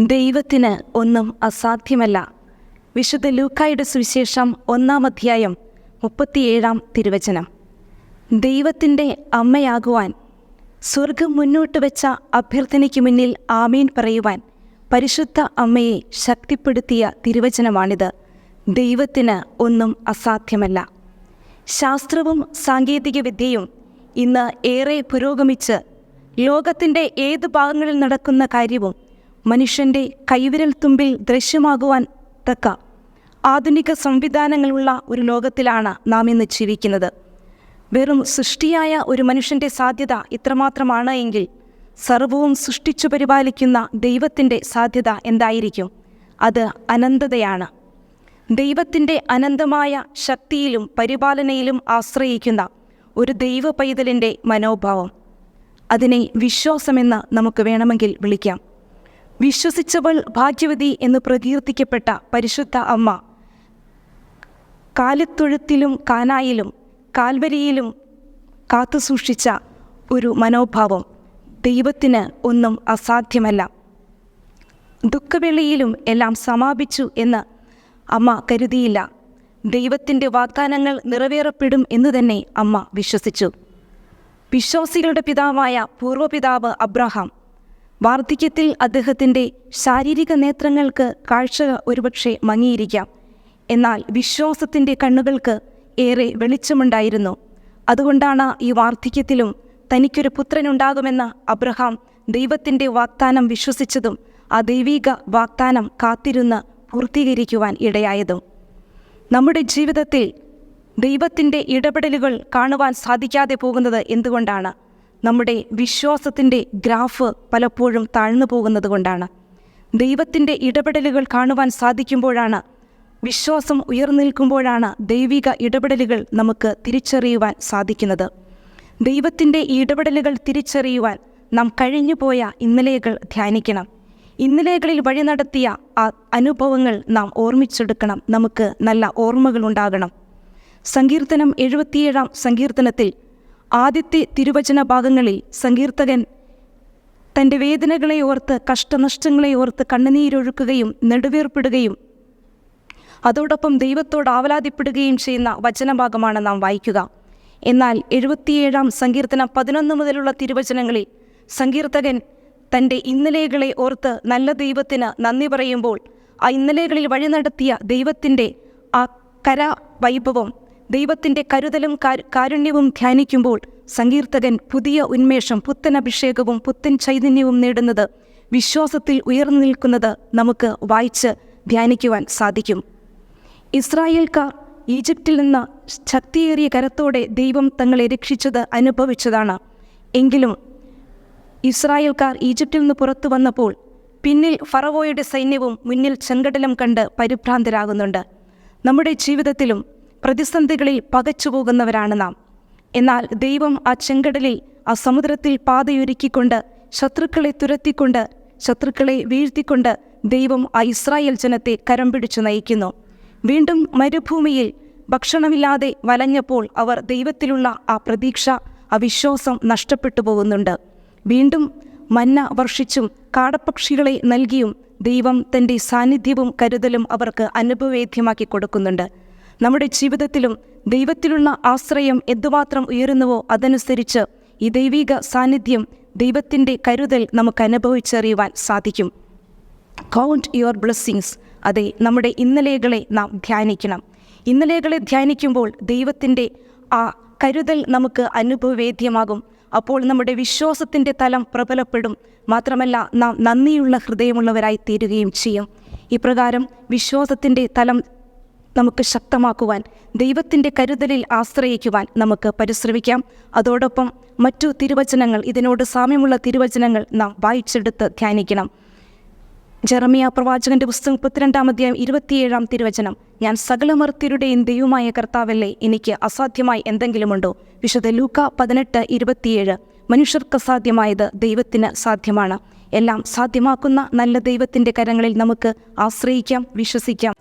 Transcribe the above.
ദൈവത്തിന് ഒന്നും അസാധ്യമല്ല. വിശുദ്ധ ലൂക്കായുടെ സുവിശേഷം ഒന്നാം അധ്യായം മുപ്പത്തിയേഴാം തിരുവചനം. ദൈവത്തിന്റെ അമ്മയാകുവാൻ സ്വർഗം മുന്നോട്ട് വെച്ച അഭ്യർത്ഥനയ്ക്ക് മുന്നിൽ ആമീൻ പറയുവാൻ പരിശുദ്ധ അമ്മയെ ശക്തിപ്പെടുത്തിയ തിരുവചനമാണിത്. ദൈവത്തിന് ഒന്നും അസാധ്യമല്ല. ശാസ്ത്രവും സാങ്കേതിക വിദ്യയും ഇന്ന് ഏറെ പുരോഗമിച്ച് ലോകത്തിന്റെ ഏത് ഭാഗങ്ങളിൽ നടക്കുന്ന കാര്യവും മനുഷ്യന്റെ കൈവിരൽ തുമ്പിൽ ദൃശ്യമാകുവാൻ തക്ക. ആധുനിക സംവിധാനങ്ങളുള്ള ഒരു ലോകത്തിലാണ് നാം ഇന്ന് ജീവിക്കുന്നത്. വെറും സൃഷ്ടിയായ ഒരു മനുഷ്യന്റെ സാധ്യത ഇത്രമാത്രമാണ് എങ്കിൽ സർവവും സൃഷ്ടിച്ചു പരിപാലിക്കുന്ന ദൈവത്തിന്റെ സാധ്യത എന്തായിരിക്കും? അത് അനന്തതയാണ്. ദൈവത്തിന്റെ അനന്തമായ ശക്തിയിലും പരിപാലനയിലും ആശ്രയിക്കുന്ന ഒരു ദൈവ പൈതലിന്റെ മനോഭാവം. അതിനെ വിശ്വാസമെന്ന് നമുക്ക് വേണമെങ്കിൽ വിളിക്കാം. വിശ്വസിച്ചവൾ ഭാഗ്യവതി എന്ന് പ്രകീർത്തിക്കപ്പെട്ട പരിശുദ്ധ അമ്മ. കാലത്തൊഴുത്തിലും കാനായിലും കാൽവരിയിലും കാത്തുസൂക്ഷിച്ച ഒരു മനോഭാവം. ദൈവത്തിന് ഒന്നും അസാധ്യമല്ല. ദുഃഖവേളയിലും എല്ലാം സമാപിച്ചു എന്ന് അമ്മ കരുതിയില്ല. ദൈവത്തിന്റെ വാഗ്ദാനങ്ങൾ നിറവേറപ്പെടും എന്ന് തന്നെ അമ്മ വിശ്വസിച്ചു. വിശ്വാസികളുടെ പിതാവായ പൂർവപിതാവ് അബ്രഹാം വാർദ്ധക്യത്തിൽ അദ്ദേഹത്തിന്റെ ശാരീരിക നേത്രങ്ങൾക്ക് കാഴ്ച ഒരുപക്ഷെ മങ്ങിയിരിക്കാം. എന്നാൽ വിശ്വാസത്തിന്റെ കണ്ണുകൾക്ക് ഏറെ വെളിച്ചമുണ്ടായിരുന്നു. അതുകൊണ്ടാണ് ഈ വാർദ്ധക്യത്തിലും തനിക്കൊരു പുത്രനുണ്ടാകുമെന്ന് അബ്രഹാം ദൈവത്തിന്റെ വാഗ്ദാനം വിശ്വസിച്ചതും ആ ദൈവിക വാഗ്ദാനം കാത്തിരുന്ന് പൂർത്തീകരിക്കുവാൻ ഇടയായതും. നമ്മുടെ ജീവിതത്തിൽ ദൈവത്തിന്റെ ഇടപെടലുകൾ കാണുവാൻ സാധിക്കാതെ പോകുന്നത് എന്തുകൊണ്ടാണ്? നമ്മുടെ വിശ്വാസത്തിന്റെ ഗ്രാഫ് പലപ്പോഴും താഴ്ന്നു പോകുന്നത് കൊണ്ടാണ്. ദൈവത്തിന്റെ ഇടപെടലുകൾ കാണുവാൻ സാധിക്കുമ്പോഴാണ് വിശ്വാസം ഉയർന്നിൽക്കുമ്പോഴാണ് ദൈവിക ഇടപെടലുകൾ നമുക്ക് തിരിച്ചറിയുവാൻ സാധിക്കുന്നത്. ദൈവത്തിന്റെ ഇടപെടലുകൾ തിരിച്ചറിയുവാൻ നാം കഴിഞ്ഞുപോയ ഇന്നലെകൾ ധ്യാനിക്കണം. ഇന്നലെകളിൽ വഴി നടത്തിയ ആ അനുഭവങ്ങൾ നാം ഓർമ്മിച്ചെടുക്കണം. നമുക്ക് നല്ല ഓർമ്മകൾ ഉണ്ടാകണം. സങ്കീർത്തനം എഴുപത്തിയേഴാം സങ്കീർത്തനത്തിൽ ആദ്യത്തെ തിരുവചന ഭാഗങ്ങളിൽ സങ്കീർത്തകൻ തന്റെ വേദനകളെ ഓർത്ത് കഷ്ടനഷ്ടങ്ങളെ ഓർത്ത് കണ്ണുനീരൊഴുക്കുകയും നെടുവേർപ്പെടുകയും അതോടൊപ്പം ദൈവത്തോട് ആവലാതിപ്പെടുകയും ചെയ്യുന്ന വചനഭാഗമാണ് നാം വായിക്കുക. എന്നാൽ എഴുപത്തിയേഴാം സങ്കീർത്തനം പതിനൊന്ന് മുതലുള്ള തിരുവചനങ്ങളിൽ സങ്കീർത്തകൻ തന്റെ ഇന്നലെകളെ ഓർത്ത് നല്ല ദൈവത്തിന് നന്ദി പറയുമ്പോൾ ആ ഇന്നലെകളിൽ വഴി നടത്തിയ ദൈവത്തിന്റെ ആ കര വൈഭവം ദൈവത്തിന്റെ കരുതലും കാരുണ്യവും ധ്യാനിക്കുമ്പോൾ സങ്കീർത്തകൻ പുതിയ ഉന്മേഷം പുത്തൻ അഭിഷേകവും പുത്തൻ ചൈതന്യവും നേടുന്നത് വിശ്വാസത്തിൽ ഉയർന്നു നിൽക്കുന്നത് നമുക്ക് വായിച്ച് ധ്യാനിക്കുവാൻ സാധിക്കും. ഇസ്രായേൽക്കാർ ഈജിപ്തിൽ നിന്ന് ശക്തിയേറിയ കരത്തോടെ ദൈവം തങ്ങളെ രക്ഷിച്ചത് അനുഭവിച്ചതാണ്. എങ്കിലും ഇസ്രായേൽക്കാർ ഈജിപ്തിൽ നിന്ന് പുറത്തു വന്നപ്പോൾ പിന്നിൽ ഫറവോയുടെ സൈന്യവും മുന്നിൽ ചെങ്കടലും കണ്ട് പരിഭ്രാന്തരാകുന്നുണ്ട്. നമ്മുടെ ജീവിതത്തിലും പ്രതിസന്ധികളിൽ പകച്ചു പോകുന്നവരാണ് നാം. എന്നാൽ ദൈവം ആ ചെങ്കടലിൽ ആ സമുദ്രത്തിൽ പാതയൊരുക്കിക്കൊണ്ട് ശത്രുക്കളെ തുരത്തിക്കൊണ്ട് ശത്രുക്കളെ വീഴ്ത്തിക്കൊണ്ട് ദൈവം ആ ഇസ്രായേൽ ജനത്തെ കരം പിടിച്ചു നയിക്കുന്നു. വീണ്ടും മരുഭൂമിയിൽ ഭക്ഷണമില്ലാതെ വലഞ്ഞപ്പോൾ അവർ ദൈവത്തിലുള്ള ആ പ്രതീക്ഷ ആ വിശ്വാസം നഷ്ടപ്പെട്ടു പോകുന്നുണ്ട്. വീണ്ടും മന്ന വർഷിച്ചും കാടപ്പക്ഷികളെ നൽകിയും ദൈവം തന്റെ സാന്നിധ്യവും കരുതലും അവർക്ക് അനുഭവേദ്യമാക്കി കൊടുക്കുന്നുണ്ട്. നമ്മുടെ ജീവിതത്തിലും ദൈവത്തിലുള്ള ആശ്രയം എന്തുമാത്രം ഉയരുന്നുവോ അതനുസരിച്ച് ഈ ദൈവിക സാന്നിധ്യം ദൈവത്തിന്റെ കരുതൽ നമുക്ക് അനുഭവിച്ചറിയുവാൻ സാധിക്കും. കൗണ്ട് യുവർ ബ്ലെസ്സിങ്സ് അതെ നമ്മുടെ ഇന്നലെകളെ നാം ധ്യാനിക്കണം. ഇന്നലെകളെ ധ്യാനിക്കുമ്പോൾ ദൈവത്തിന്റെ ആ കരുതൽ നമുക്ക് അനുഭവവേദ്യമാകും. അപ്പോൾ നമ്മുടെ വിശ്വാസത്തിന്റെ തലം പ്രബലപ്പെടും. മാത്രമല്ല നാം നന്ദിയുള്ള ഹൃദയമുള്ളവരായി തീരുകയും ചെയ്യും. ഇപ്രകാരം വിശ്വാസത്തിന്റെ തലം നമുക്ക് ശക്തമാക്കുവാൻ ദൈവത്തിന്റെ കരുതലിൽ ആശ്രയിക്കുവാൻ നമുക്ക് പരിശ്രമിക്കാം. അതോടൊപ്പം മറ്റു തിരുവചനങ്ങൾ ഇതിനോട് സാമ്യമുള്ള തിരുവചനങ്ങൾ നാം വായിച്ചെടുത്ത് ധ്യാനിക്കണം. ജെറമിയ പ്രവാചകന്റെ പുസ്തകം മുപ്പത്തിരണ്ടാം അധ്യായം ഇരുപത്തിയേഴാം തിരുവചനം ഞാൻ സകലമർത്തിയുടെയും ദൈവമായ കർത്താവല്ലേ എനിക്ക് അസാധ്യമായി എന്തെങ്കിലുമുണ്ടോ? വിശുദ്ധ ലൂക്ക പതിനെട്ട് ഇരുപത്തിയേഴ് മനുഷ്യർക്ക് സാധ്യമായത് ദൈവത്തിന് സാധ്യമാണ്. എല്ലാം സാധ്യമാക്കുന്ന നല്ല ദൈവത്തിന്റെ കരങ്ങളിൽ നമുക്ക് ആശ്രയിക്കാം വിശ്വസിക്കാം.